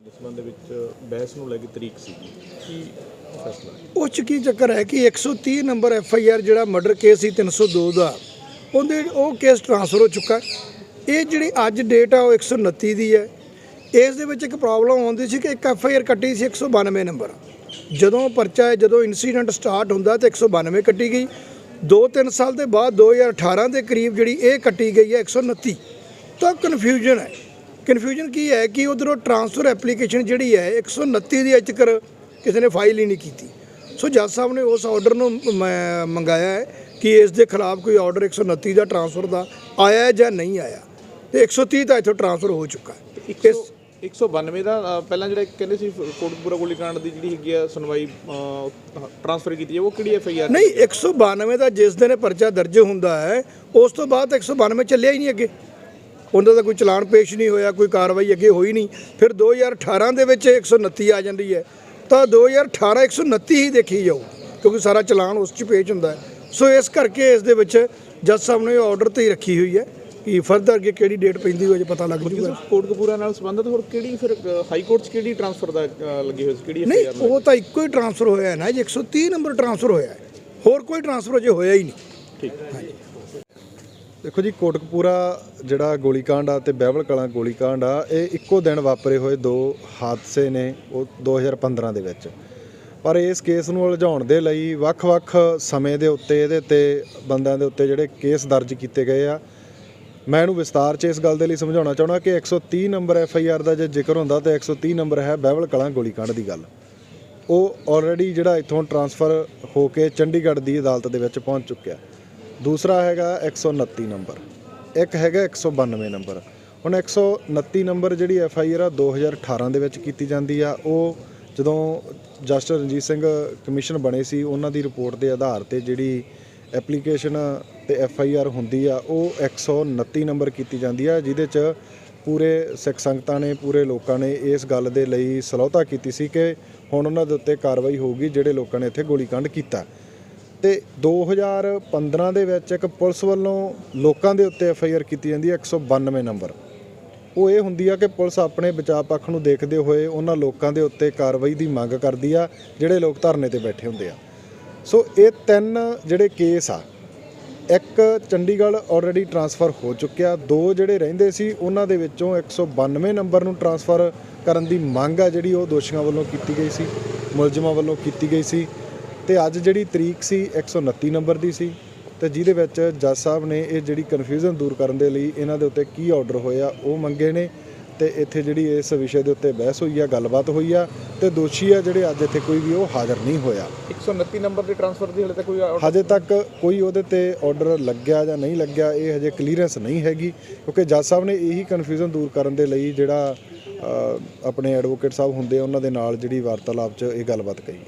ਇਸ ਦੇ ਵਿੱਚ ਬਹਿਸ ਨੂੰ ਲੈ ਕੇ ਤਰੀਕ ਸੀਗੀ। ਕੀ ਫੈਸਲਾ? ਉਹ 'ਚ ਕੀ ਚੱਕਰ ਹੈ ਕਿ 130 ਨੰਬਰ ਐਫ ਆਈ ਆਰ ਜਿਹੜਾ ਮਰਡਰ ਕੇਸ ਸੀ 302 ਦਾ ਉਹਦੇ ਉਹ ਕੇਸ ਟ੍ਰਾਂਸਫਰ ਹੋ ਚੁੱਕਾ। ਇਹ ਜਿਹੜੀ ਅੱਜ ਡੇਟ ਆ, ਉਹ 129 ਦੀ ਹੈ। ਇਸ ਦੇ ਵਿੱਚ ਇੱਕ ਪ੍ਰੋਬਲਮ ਆਉਂਦੀ ਸੀ ਕਿ ਇੱਕ ਐਫ ਆਈ ਆਰ ਕੱਟੀ ਸੀ 192 ਨੰਬਰ। ਜਦੋਂ ਪਰਚਾ ਹੈ, ਜਦੋਂ ਇਨਸੀਡੈਂਟ ਸਟਾਰਟ ਹੁੰਦਾ ਤੇ 192 ਕੱਟੀ ਗਈ। 2-3 ਸਾਲ ਦੇ ਬਾਅਦ 2018 ਦੇ ਕਰੀਬ ਜਿਹੜੀ ਇਹ ਕੱਟੀ ਗਈ ਹੈ 129 ਤਾਂ ਕਨਫਿਊਜ਼ਨ ਹੈ। ਕਨਫਿਊਜ਼ਨ ਕੀ ਹੈ ਕਿ ਉਧਰੋਂ ਟਰਾਂਸਫਰ ਐਪਲੀਕੇਸ਼ਨ ਜਿਹੜੀ ਹੈ 129 ਦੀ ਅਜੇ ਤੱਕ ਕਿਸੇ ਨੇ ਫਾਈਲ ਹੀ ਨਹੀਂ ਕੀਤੀ। ਸੋ ਜੱਜ ਸਾਹਿਬ ਨੇ ਉਸ ਆਰਡਰ ਨੂੰ ਮੰਗਾਇਆ ਹੈ ਕਿ ਇਸ ਦੇ ਖਿਲਾਫ ਕੋਈ ਆਰਡਰ 129 ਦਾ ਟਰਾਂਸਫਰ ਦਾ ਆਇਆ ਹੈ ਜਾਂ ਨਹੀਂ ਆਇਆ। ਤੇ 130 ਤਾਂ ਇੱਥੋਂ ਟਰਾਂਸਫਰ ਹੋ ਚੁੱਕਾ ਹੈ। ਇਸ 192 ਦਾ ਪਹਿਲਾਂ ਜਿਹੜਾ ਕਹਿੰਦੇ ਸੀ ਕੋਟਕਪੂਰਾ ਗੋਲੀकांड ਦੀ ਜਿਹੜੀ ਹੈਗੀ ਆ ਸੁਣਵਾਈ ਟ੍ਰਾਂਸਫਰ ਕੀਤੀ ਹੈ ਉਹ ਕਿਹੜੀ ਐਫ ਆਈ ਆਰ ਨਹੀਂ 192 ਦਾ ਜਿਸ ਦਿਨ ਪਰਚਾ ਦਰਜ ਹੁੰਦਾ ਹੈ ਉਸ ਤੋਂ ਬਾਅਦ 192 ਚੱਲਿਆ ਹੀ ਨਹੀਂ ਅੱਗੇ। ਉਹਨਾਂ ਦਾ ਕੋਈ ਚਲਾਨ ਪੇਸ਼ ਨਹੀਂ ਹੋਇਆ ਕੋਈ ਕਾਰਵਾਈ ਅੱਗੇ ਹੋਈ ਨਹੀਂ। ਫਿਰ 2018 ਦੇ ਵਿੱਚ 129 ਆ ਜਾਂਦੀ ਹੈ। ਤਾਂ 2018 129 ਹੀ ਦੇਖੀ ਜਾਊ ਕਿਉਂਕਿ ਸਾਰਾ ਚਲਾਨ ਉਸ 'ਚ ਪੇਸ਼ ਹੁੰਦਾ ਹੈ। ਸੋ ਇਸ ਕਰਕੇ ਇਸ ਦੇ ਵਿੱਚ ਜੱਜ ਸਾਹਿਬ ਨੇ ਆਰਡਰ ਤੇ ਹੀ ਰੱਖੀ ਹੋਈ ਹੈ ਕਿ ਫਰਦਰ ਅੱਗੇ ਕਿਹੜੀ ਡੇਟ ਪੈਂਦੀ ਹੋਏ ਜੇ ਪਤਾ ਲੱਗ ਜੂਗਾ। ਕੋਟਕਪੂਰਾ ਨਾਲ ਸੰਬੰਧਿਤ ਹੋਰ ਕਿਹੜੀ ਫਿਰ ਹਾਈ ਕੋਰਟ 'ਚ ਕਿਹੜੀ ਟ੍ਰਾਂਸਫਰ ਦਾ ਲੱਗੀ ਹੋਈ ਸੀ? ਕਿਹੜੀ ਨਹੀਂ ਉਹ ਤਾਂ ਇੱਕੋ ਹੀ ਟਰਾਂਸਫਰ ਹੋਇਆ ਹੈ ਨਾ ਜੀ 130 ਨੰਬਰ ਟਰਾਂਸਫਰ ਹੋਇਆ ਹੈ। ਹੋਰ ਕੋਈ ਟਰਾਂਸਫਰ ਅਜੇ ਹੋਇਆ ਹੀ ਨਹੀਂ। ਠੀਕ ਦੇਖੋ ਜੀ, ਕੋਟਕਪੂਰਾ ਜਿਹੜਾ ਗੋਲੀकांड ਆ ਤੇ ਬਹਿਵਲ ਕਲਾਂ ਗੋਲੀकांड ਆ, ਇਹ ਇੱਕੋ ਦਿਨ ਵਾਪਰੇ ਹੋਏ ਦੋ ਹਾਦਸੇ ਨੇ, ਉਹ 2015 ਦੇ ਵਿੱਚ। ਪਰ ਇਸ ਕੇਸ ਨੂੰ ਉਲਝਾਉਣ ਦੇ ਲਈ ਵੱਖ-ਵੱਖ ਸਮੇਂ ਦੇ ਉੱਤੇ, ਇਹਦੇ ਉੱਤੇ ਬੰਦਿਆਂ ਦੇ ਉੱਤੇ ਜਿਹੜੇ ਕੇਸ ਦਰਜ ਕੀਤੇ ਗਏ ਆ, ਮੈਂ ਇਹਨੂੰ ਵਿਸਤਾਰ 'ਚ ਇਸ ਗੱਲ ਦੇ ਲਈ ਸਮਝਾਉਣਾ ਚਾਹੁੰਦਾ ਕਿ 130 ਨੰਬਰ ਐਫ ਆਈ ਆਰ ਦਾ ਜੇ ਜ਼ਿਕਰ ਹੁੰਦਾ ਤਾਂ 130 ਨੰਬਰ ਹੈ ਬਹਿਵਲ ਕਲਾਂ ਗੋਲੀकांड ਦੀ ਗੱਲ। ਉਹ ਆਲਰੇਡੀ ਜਿਹੜਾ ਇਥੋਂ ਟਰਾਂਸਫਰ ਹੋ ਕੇ ਚੰਡੀਗੜ੍ਹ ਦੀ ਅਦਾਲਤ ਦੇ ਵਿੱਚ ਪਹੁੰਚ ਚੁੱਕਿਆ। ਦੂਸਰਾ ਹੈਗਾ 129 ਨੰਬਰ। ਇੱਕ ਹੈਗਾ 192 ਨੰਬਰ। ਹੁਣ 129 ਨੰਬਰ ਜਿਹੜੀ ਐਫ ਆਈ ਆਰ ਆ 2018 ਦੇ ਵਿੱਚ ਕੀਤੀ ਜਾਂਦੀ ਆ। ਉਹ ਜਦੋਂ ਜਸਟਿਸ ਰਣਜੀਤ ਸਿੰਘ ਕਮਿਸ਼ਨ ਬਣੇ ਸੀ, ਉਹਨਾਂ ਦੀ ਰਿਪੋਰਟ ਦੇ ਆਧਾਰ ਤੇ ਜਿਹੜੀ ਐਪਲੀਕੇਸ਼ਨ ਤੇ ਐਫ ਆਈ ਆਰ ਹੁੰਦੀ ਆ, ਉਹ 129 ਨੰਬਰ ਕੀਤੀ ਜਾਂਦੀ ਆ, ਜਿਹਦੇ 'ਚ ਪੂਰੇ ਸਿੱਖ ਸੰਗਤਾਂ ਨੇ, ਪੂਰੇ ਲੋਕਾਂ ਨੇ ਇਸ ਗੱਲ ਦੇ ਲਈ ਸਲਾਹਤਾ ਕੀਤੀ ਸੀ ਕਿ ਹੁਣ ਉਹਨਾਂ ਦੇ ਉੱਤੇ ਕਾਰਵਾਈ ਹੋਊਗੀ, ਜਿਹੜੇ ਲੋਕਾਂ ਨੇ ਇੱਥੇ ਗੋਲੀकांड ਕੀਤਾ। ਤੇ 2015 ਦੇ ਵਿੱਚ ਇੱਕ ਪੁਲਿਸ ਵੱਲੋਂ ਲੋਕਾਂ ਦੇ ਉੱਤੇ ਐਫ ਆਈ ਆਰ ਕੀਤੀ ਜਾਂਦੀ ਹੈ 192 ਨੰਬਰ। ਉਹ ਇਹ ਹੁੰਦੀ ਆ ਕਿ ਪੁਲਿਸ ਆਪਣੇ ਬਚਾਅ ਪੱਖ ਨੂੰ ਦੇਖਦੇ ਹੋਏ ਉਹਨਾਂ ਲੋਕਾਂ ਦੇ ਉੱਤੇ ਕਾਰਵਾਈ ਦੀ ਮੰਗ ਕਰਦੀ ਆ, ਜਿਹੜੇ ਲੋਕ ਧਰਨੇ ਤੇ ਬੈਠੇ ਹੁੰਦੇ ਆ। ਸੋ ਇਹ ਤਿੰਨ ਜਿਹੜੇ ਕੇਸ ਆ, ਇੱਕ ਚੰਡੀਗੜ੍ਹ ਆਲਰੇਡੀ ਟਰਾਂਸਫਰ ਹੋ ਚੁੱਕਿਆ। ਦੋ ਜਿਹੜੇ ਰਹਿੰਦੇ ਸੀ, ਉਹਨਾਂ ਦੇ ਵਿੱਚੋਂ 192 ਨੰਬਰ ਨੂੰ ਟਰਾਂਸਫਰ ਕਰਨ ਦੀ ਮੰਗ ਆ ਜਿਹੜੀ ਉਹ ਦੋਸ਼ੀਆਂ ਵੱਲੋਂ ਕੀਤੀ ਗਈ ਸੀ, ਮੁਲਜ਼ਮਾਂ ਵੱਲੋਂ ਕੀਤੀ ਗਈ ਸੀ। ਤੇ ਅੱਜ ਜਿਹੜੀ ਤਰੀਕ ਸੀ 129 ਨੰਬਰ ਦੀ ਸੀ ਤੇ ਜਿਹਦੇ ਵਿੱਚ ਜੱਜ ਸਾਹਿਬ ਨੇ ਇਹ ਜਿਹੜੀ ਕਨਫਿਊਜ਼ਨ ਦੂਰ ਕਰਨ ਦੇ ਲਈ ਇਹਨਾਂ ਦੇ ਉੱਤੇ ਕੀ ਆਰਡਰ ਹੋਇਆ ਉਹ ਮੰਗੇ ਨੇ ਤੇ ਇੱਥੇ ਜਿਹੜੀ ਇਸ ਵਿਸ਼ੇ ਦੇ ਉੱਤੇ ਬਹਿਸ ਹੋਈ ਆ ਗੱਲਬਾਤ ਹੋਈ ਆ ਤੇ ਦੋਸ਼ੀ ਆ ਜਿਹੜੇ ਅੱਜ ਇੱਥੇ ਕੋਈ ਵੀ ਉਹ ਹਾਜ਼ਰ ਨਹੀਂ ਹੋਇਆ। 129 ਨੰਬਰ ਦੇ ਟ੍ਰਾਂਸਫਰ ਦੀ ਹਲੇ ਤੱਕ ਕੋਈ ਹਜੇ ਤੱਕ ਕੋਈ ਉਹਦੇ ਤੇ ਆਰਡਰ ਲੱਗਿਆ ਜਾਂ ਨਹੀਂ ਲੱਗਿਆ ਇਹ ਹਜੇ ਕਲੀਅਰੈਂਸ ਨਹੀਂ ਹੈਗੀ ਕਿਉਂਕਿ ਜੱਜ ਸਾਹਿਬ ਨੇ ਇਹੀ ਕਨਫਿਊਜ਼ਨ ਦੂਰ ਕਰਨ ਦੇ ਲਈ ਜਿਹੜਾ ਆਪਣੇ ਐਡਵੋਕੇਟ ਸਾਹਿਬ ਹੁੰਦੇ ਆ ਉਹਨਾਂ ਦੇ ਨਾਲ ਜਿਹੜੀ ਵਾਰਤਾਲਾਪ 'ਚ ਇਹ ਗੱਲਬਾਤ ਕਹੀ।